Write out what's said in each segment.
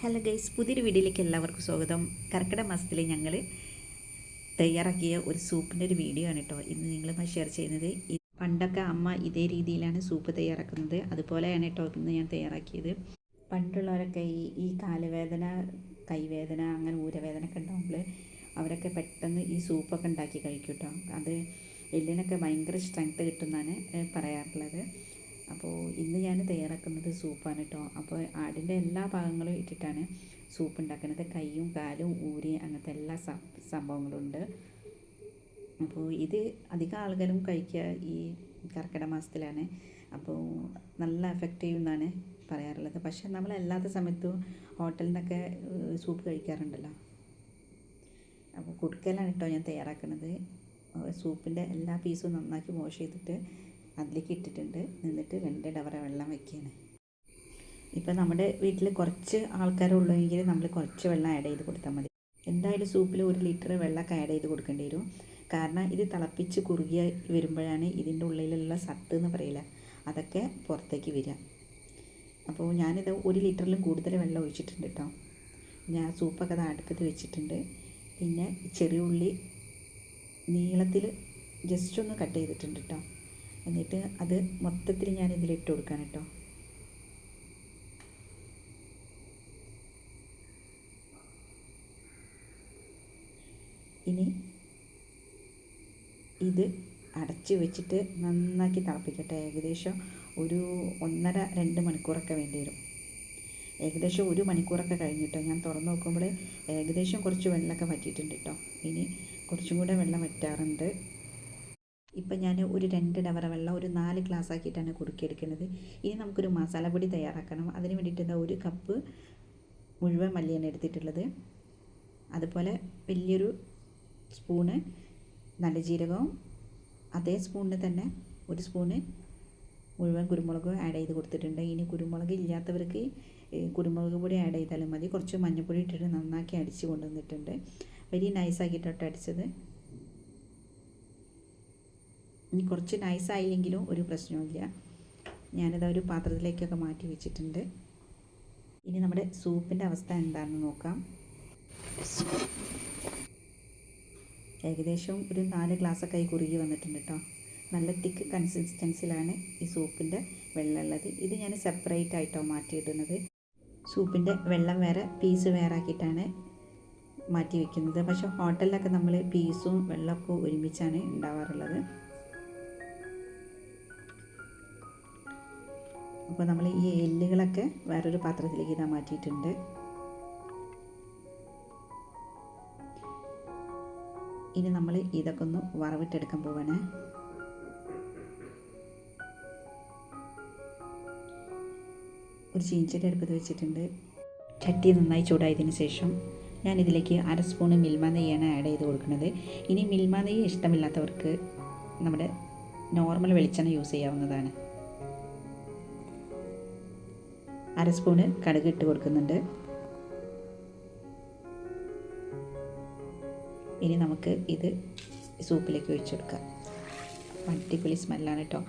Hello guys പുതിയൊരു വീഡിയോയിലേക്ക് എല്ലാവർക്കും സ്വാഗതം. കർക്കിടക മാസത്തിൽ ഞങ്ങൾ തയ്യാറാക്കിയ ഒരു സൂപ്പിന്റെ ഒരു വീഡിയോ ആണ് കേട്ടോ. ഇന്ന് നിങ്ങളുമായി ഷെയർ ചെയ്യുന്നത് പണ്ടൊക്കെ അമ്മ ഇതേ രീതിയിലാണ് സൂപ്പ് തയ്യാറാക്കുന്നത്. അതുപോലെയാണ് കേട്ടോ ഇന്ന് ഞാൻ തയ്യാറാക്കിയത്. പണ്ടുള്ളവരൊക്കെ ഈ ഈ കാലുവേദന കൈവേദന അങ്ങനെ ഊരവേദന ഒക്കെ ഉണ്ടാകുമ്പോൾ അവരൊക്കെ പെട്ടെന്ന് ഈ സൂപ്പൊക്കെ ഉണ്ടാക്കി കഴിക്കും കേട്ടോ. അത് എല്ലിനൊക്കെ ഭയങ്കര സ്ട്രെങ്ത്ത് കിട്ടുമെന്നാണ് പറയാറുള്ളത്. അപ്പോൾ ഇന്ന് ഞാൻ തയ്യാറാക്കുന്നത് സൂപ്പാണ് കേട്ടോ അപ്പോൾ ആടിന്റെ എല്ലാ ഭാഗങ്ങളും ഇട്ടിട്ടാണ് സൂപ്പ് ഉണ്ടാക്കുന്നത്. കൈയും കാലും ഊരി അങ്ങനത്തെ എല്ലാ സംഭവങ്ങളുണ്ട്. അപ്പോൾ ഇത് അധികം ആളുകളും കഴിക്കുക ഈ കർക്കിടക മാസത്തിലാണ്. അപ്പോൾ നല്ല എഫക്റ്റീവ് എന്നാണ് പറയാറുള്ളത്. പക്ഷേ നമ്മൾ അല്ലാത്ത സമയത്തും ഹോട്ടലിൽ നിന്നൊക്കെ സൂപ്പ് കഴിക്കാറുണ്ടല്ലോ. അപ്പോൾ കുടുക്കലാണ് കേട്ടോ ഞാൻ തയ്യാറാക്കുന്നത്. സൂപ്പിന്റെ എല്ലാ പീസും നന്നാക്കി വാഷ് ചെയ്തിട്ട് അതിലേക്ക് ഇട്ടിട്ടുണ്ട്. എന്നിട്ട് രണ്ട് ഡവറ വെള്ളം വയ്ക്കുകയാണ് ഇപ്പം നമ്മുടെ വീട്ടിൽ കുറച്ച് ആൾക്കാരുള്ളെങ്കിൽ നമ്മൾ കുറച്ച് വെള്ളം ആഡ് ചെയ്ത് കൊടുത്താൽ മതി. എന്തായാലും സൂപ്പിൽ ഒരു ലിറ്റർ വെള്ളമൊക്കെ ആഡ് ചെയ്ത് കൊടുക്കേണ്ടി വരും. കാരണം ഇത് തിളപ്പിച്ച് കുറുകിയ വരുമ്പോഴാണ് ഇതിന്റെ ഉള്ളിലുള്ള സത്ത് എന്ന് പറയില്ല. അതൊക്കെ പുറത്തേക്ക് വരിക. അപ്പോൾ ഞാനിത് ഒരു ലിറ്ററിലും കൂടുതൽ വെള്ളം ഒഴിച്ചിട്ടുണ്ട് കേട്ടോ. ഞാൻ സൂപ്പൊക്കെ അത് അടുപ്പത്ത് വെച്ചിട്ടുണ്ട്. പിന്നെ ചെറിയ ഉള്ളി നീളത്തിൽ ജസ്റ്റ് ഒന്ന് കട്ട് ചെയ്തിട്ടുണ്ട് കേട്ടോ. എന്നിട്ട് അത് മൊത്തത്തിൽ ഞാൻ ഇതിലിട്ട് കൊടുക്കാൻ കേട്ടോ. ഇനി ഇത് അടച്ച് വെച്ചിട്ട് നന്നാക്കി തിളപ്പിക്കട്ടെ. ഏകദേശം ഒരു ഒന്നര രണ്ട് മണിക്കൂറൊക്കെ വേണ്ടി വരും. ഏകദേശം ഒരു മണിക്കൂറൊക്കെ കഴിഞ്ഞിട്ടോ. ഞാൻ തുറന്ന് നോക്കുമ്പോൾ ഏകദേശം കുറച്ച് വെള്ളമൊക്കെ വറ്റിയിട്ടുണ്ട് കേട്ടോ. ഇനി കുറച്ചും കൂടെ വെള്ളം വറ്റാറുണ്ട്. ഇപ്പം ഞാൻ ഒരു രണ്ട് ഡവറ വെള്ളം ഒരു നാല് ഗ്ലാസ് ആക്കിയിട്ടാണ് കുറുക്കിയെടുക്കുന്നത് ഇനി നമുക്കൊരു മസാലപ്പൊടി തയ്യാറാക്കണം. അതിന് വേണ്ടിയിട്ട് എന്താ ഒരു കപ്പ് മുഴുവൻ മല്ലിയാണ് എടുത്തിട്ടുള്ളത്. അതുപോലെ വലിയൊരു സ്പൂണ് നല്ല ജീരകവും അതേ സ്പൂണിന് തന്നെ ഒരു സ്പൂണ് മുഴുവൻ കുരുമുളക് ആഡ് ചെയ്ത് കൊടുത്തിട്ടുണ്ട്. ഇനി കുരുമുളക് ഇല്ലാത്തവർക്ക് കുരുമുളക് പൊടി ആഡ് ചെയ്താലും മതി. കുറച്ച് മഞ്ഞൾപ്പൊടി ഇട്ടിട്ട് നന്നാക്കി അടിച്ച് കൊണ്ടുവന്നിട്ടുണ്ട്. വലിയ നൈസാക്കിയിട്ടോട്ട് അടിച്ചത്. ഇനി കുറച്ച് നൈസായില്ലെങ്കിലും ഒരു പ്രശ്നവുമില്ല. ഞാനത് ഒരു പാത്രത്തിലേക്കൊക്കെ മാറ്റി വെച്ചിട്ടുണ്ട്. ഇനി നമ്മുടെ സൂപ്പിന്റെ അവസ്ഥ എന്താണെന്ന് നോക്കാം. ഏകദേശം ഒരു നാല് ഗ്ലാസ്സൊക്കെ ആയി കുറുകി വന്നിട്ടുണ്ട് കേട്ടോ നല്ല തിക്ക് കൺസിസ്റ്റൻസിലാണ് ഈ സൂപ്പിന്റെ വെള്ളം ഉള്ളത് ഇത് ഞാൻ സെപ്പറേറ്റ് ആയിട്ടോ മാറ്റിയിടുന്നത്. സൂപ്പിന്റെ വെള്ളം വേറെ പീസ് വേറെ ആക്കിയിട്ടാണ് മാറ്റി വയ്ക്കുന്നത് പക്ഷേ ഹോട്ടലിലൊക്കെ നമ്മൾ പീസും വെള്ളമൊക്കെ ഒരുമിച്ചാണ് ഉണ്ടാവാറുള്ളത്. അപ്പോൾ നമ്മൾ ഈ എല്ലുകളൊക്കെ വേറൊരു പാത്രത്തിലേക്ക് ഇതാ മാറ്റിയിട്ടുണ്ട്. ഇനി നമ്മൾ ഇതൊക്കെ ഒന്ന് വറവിട്ടെടുക്കാൻ പോവാണ്. ഒരു ചീഞ്ചട്ടി അടുപ്പത്ത് വെച്ചിട്ടുണ്ട്. ചട്ടി നന്നായി ചൂടായതിന് ശേഷം ഞാൻ ഇതിലേക്ക് അര സ്പൂണ് മിൽമ നെയ്യാണ് ആഡ് ചെയ്ത് കൊടുക്കുന്നത്. ഇനി മിൽമ നെയ്യ് ഇഷ്ടമില്ലാത്തവർക്ക് നമ്മുടെ നോർമൽ വെളിച്ചെണ്ണ യൂസ് ചെയ്യാവുന്നതാണ്. അര സ്പൂണ് കടുക് ഇട്ട് കൊടുക്കുന്നുണ്ട്. ഇനി നമുക്ക് ഇത് സൂപ്പിലേക്ക് ഒഴിച്ചു കൊടുക്കാം. അടിപൊളി സ്മെല്ലാണ് കേട്ടോ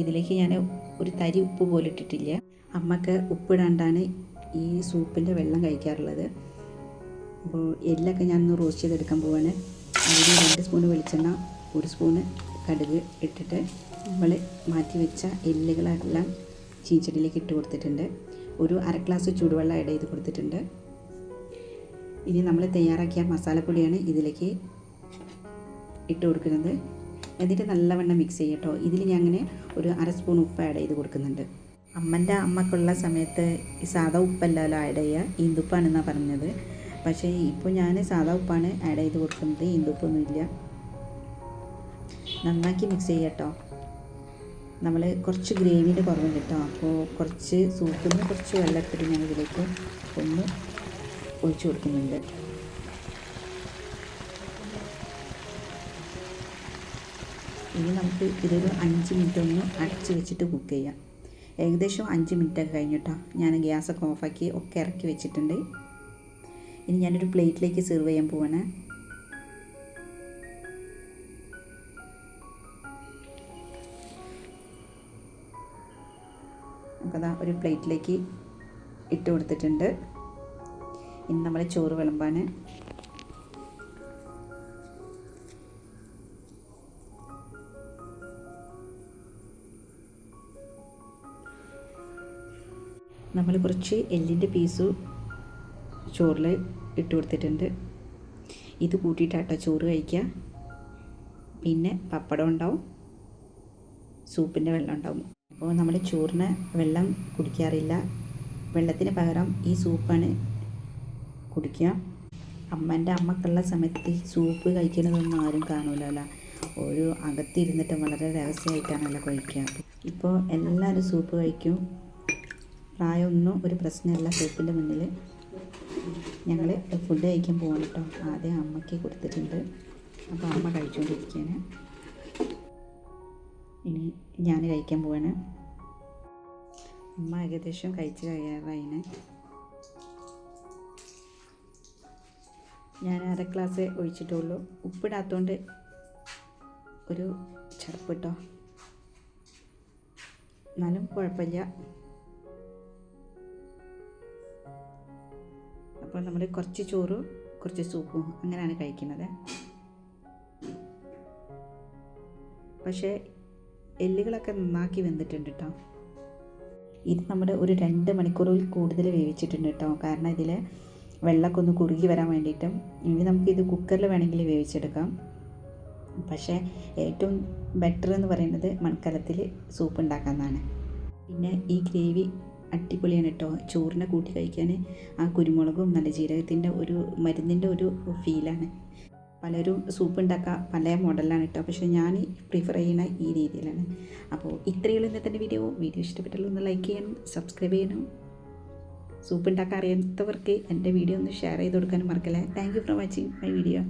ഇതിലേക്ക് ഞാൻ ഒരു തരി ഉപ്പ് പോലും ഇട്ടിട്ടില്ല. അമ്മയ്ക്ക് ഉപ്പിടാണ്ടാണ് ഈ സൂപ്പിന്റെ വെള്ളം കഴിക്കാറുള്ളത്. അപ്പോൾ എല്ലൊക്കെ ഞാനൊന്ന് റോസ്റ്റ് ചെയ്തെടുക്കാൻ പോവാണ്. അതിൽ രണ്ട് സ്പൂൺ വെളിച്ചെണ്ണ ഒരു സ്പൂണ് കടുക് ഇട്ടിട്ട് നമ്മൾ മാറ്റി വെച്ച എല്ലുകളെല്ലാം ചീച്ചടിയിലേക്ക് ഇട്ട് കൊടുത്തിട്ടുണ്ട്. ഒരു അര ഗ്ലാസ് ചൂടുവെള്ളം ആഡ് ചെയ്ത് കൊടുത്തിട്ടുണ്ട്. ഇനി നമ്മൾ തയ്യാറാക്കിയ മസാലപ്പൊടിയാണ് ഇതിലേക്ക് ഇട്ട് കൊടുക്കുന്നത്. എന്നിട്ട് നല്ലവണ്ണം മിക്സ് ചെയ്യട്ടോ ഇതിൽ ഞാൻ അങ്ങനെ ഒരു അര സ്പൂൺ ഉപ്പ് ആഡ് ചെയ്ത് കൊടുക്കുന്നുണ്ട്. അമ്മന്റെ അമ്മക്കുള്ള സമയത്ത് ഈ സാധാ ഉപ്പല്ലല്ലോ ആഡ് ചെയ്യുക. ഇന്ദുപ്പാണെന്നാണ് പറഞ്ഞത്. പക്ഷേ ഇപ്പോൾ ഞാൻ സാധാ ഉപ്പാണ് ആഡ് ചെയ്ത് കൊടുക്കുന്നത്. ഇന്ദുപ്പൊന്നുമില്ല നന്നാക്കി മിക്സ് ചെയ്യട്ടോ നമ്മൾ കുറച്ച് ഗ്രേവിന്റെ കുറവുണ്ട് കേട്ടോ. അപ്പോൾ കുറച്ച് സൂപ്പിൽ നിന്ന് കുറച്ച് വെള്ളത്തിൽ ഞാൻ ഇതിലേക്ക് ഒന്ന് ഒഴിച്ചു കൊടുക്കുന്നുണ്ട്. ഇനി നമുക്ക് ഇതൊരു അഞ്ച് മിനിറ്റ് ഒന്ന് അടച്ച് വെച്ചിട്ട് കുക്ക് ചെയ്യാം. ഏകദേശം അഞ്ച് മിനിറ്റൊക്കെ കഴിഞ്ഞിട്ടോ ഞാൻ ഗ്യാസൊക്കെ ഓഫാക്കി ഒക്കെ ഇറക്കി വെച്ചിട്ടുണ്ട്. ഇനി ഞാനൊരു പ്ലേറ്റിലേക്ക് സെർവ് ചെയ്യാൻ പോവാണ്. നമുക്കതാ ഒരു പ്ലേറ്റിലേക്ക് ഇട്ട് കൊടുത്തിട്ടുണ്ട്. ഇനി നമ്മൾ ചോറ് വിളമ്പാൻ നമ്മൾ കുറച്ച് എല്ലിന്റെ പീസ് ചോറിൽ ഇട്ട് കൊടുത്തിട്ടുണ്ട്. ഇത് കൂട്ടിയിട്ടാട്ടോ ചോറ് കഴിക്കുക പിന്നെ പപ്പടം ഉണ്ടാവും. സൂപ്പിന്റെ വെള്ളം ഉണ്ടാവും. അപ്പോൾ നമ്മൾ ചോറിന് വെള്ളം കുടിക്കാറില്ല. വെള്ളത്തിന് പകരം ഈ സൂപ്പാണ് കുടിക്കുക. അമ്മന്റെ അമ്മക്കുള്ള സമയത്ത് സൂപ്പ് കഴിക്കുന്നതൊന്നും ആരും കാണൂലല്ലോ ഒരു അകത്തിരുന്നിട്ട് വളരെ രഹസ്യമായിട്ടാണല്ലോ കഴിക്കുക. ഇപ്പോൾ എല്ലാവരും സൂപ്പ് കഴിക്കും. പ്രായമൊന്നും ഒരു പ്രശ്നമല്ല സൂപ്പിന്റെ മുന്നിൽ. ഞങ്ങൾ ഫുഡ് കഴിക്കാൻ പോകണം കേട്ടോ. ആദ്യം അമ്മയ്ക്ക് കൊടുത്തിട്ടുണ്ട്. അപ്പോൾ അമ്മ കഴിച്ചുകൊണ്ടിരിക്കുകയാണ്. ഇനി ഞാൻ കഴിക്കാൻ പോവാണ്. അമ്മ ഏകദേശം കഴിച്ച് കഴിയാറായിന് ഞാൻ അര ഗ്ലാസ് ഒഴിച്ചിട്ടുള്ളൂ. ഉപ്പിടാത്തോണ്ട് ഒരു ചടപ്പ് കേട്ടോ എന്നാലും കുഴപ്പമില്ല. അപ്പോൾ നമ്മൾ കുറച്ച് ചോറും കുറച്ച് സൂപ്പും അങ്ങനെയാണ് കഴിക്കുന്നത്. പക്ഷേ എല്ലുകളൊക്കെ നന്നാക്കി വെന്തിട്ടുണ്ട് കേട്ടോ ഇത് നമ്മുടെ ഒരു രണ്ട് മണിക്കൂറിൽ കൂടുതൽ വേവിച്ചിട്ടുണ്ട് കേട്ടോ കാരണം ഇതിൽ വെള്ളമൊക്കെ ഒന്ന് കുറുകി വരാൻ വേണ്ടിയിട്ടും ഇനി നമുക്കിത് കുക്കറിൽ വേണമെങ്കിൽ വേവിച്ചെടുക്കാം. പക്ഷേ ഏറ്റവും ബെറ്റർ എന്ന് പറയുന്നത് മൺകലത്തിൽ സൂപ്പ് ഉണ്ടാക്കാമെന്നാണ് പിന്നെ ഈ ഗ്രേവി അടിപൊളിയാണ് കേട്ടോ ചോറിനെ കൂട്ടി കഴിക്കാൻ ആ കുരുമുളകും നല്ല ജീരകത്തിന്റെ ഒരു മരുന്നിന്റെ ഒരു ഫീലാണ് പലരും സൂപ്പ് ഉണ്ടാക്കുക പല മോഡലാണ് കേട്ടോ പക്ഷേ ഞാൻ പ്രിഫർ ചെയ്യുന്ന ഈ രീതിയിലാണ്. അപ്പോൾ ഇത്രയുള്ള ഇന്നത്തെ വീഡിയോ വീഡിയോ ഇഷ്ടപ്പെട്ടുള്ളൂ ഒന്ന് ലൈക്ക് ചെയ്യാനും സബ്സ്ക്രൈബ് ചെയ്യാനും സൂപ്പ് ഉണ്ടാക്കാൻ അറിയാത്തവർക്ക് എന്റെ വീഡിയോ ഒന്ന് ഷെയർ ചെയ്ത് കൊടുക്കാനും മറക്കല്ലേ. Thank you for watching my video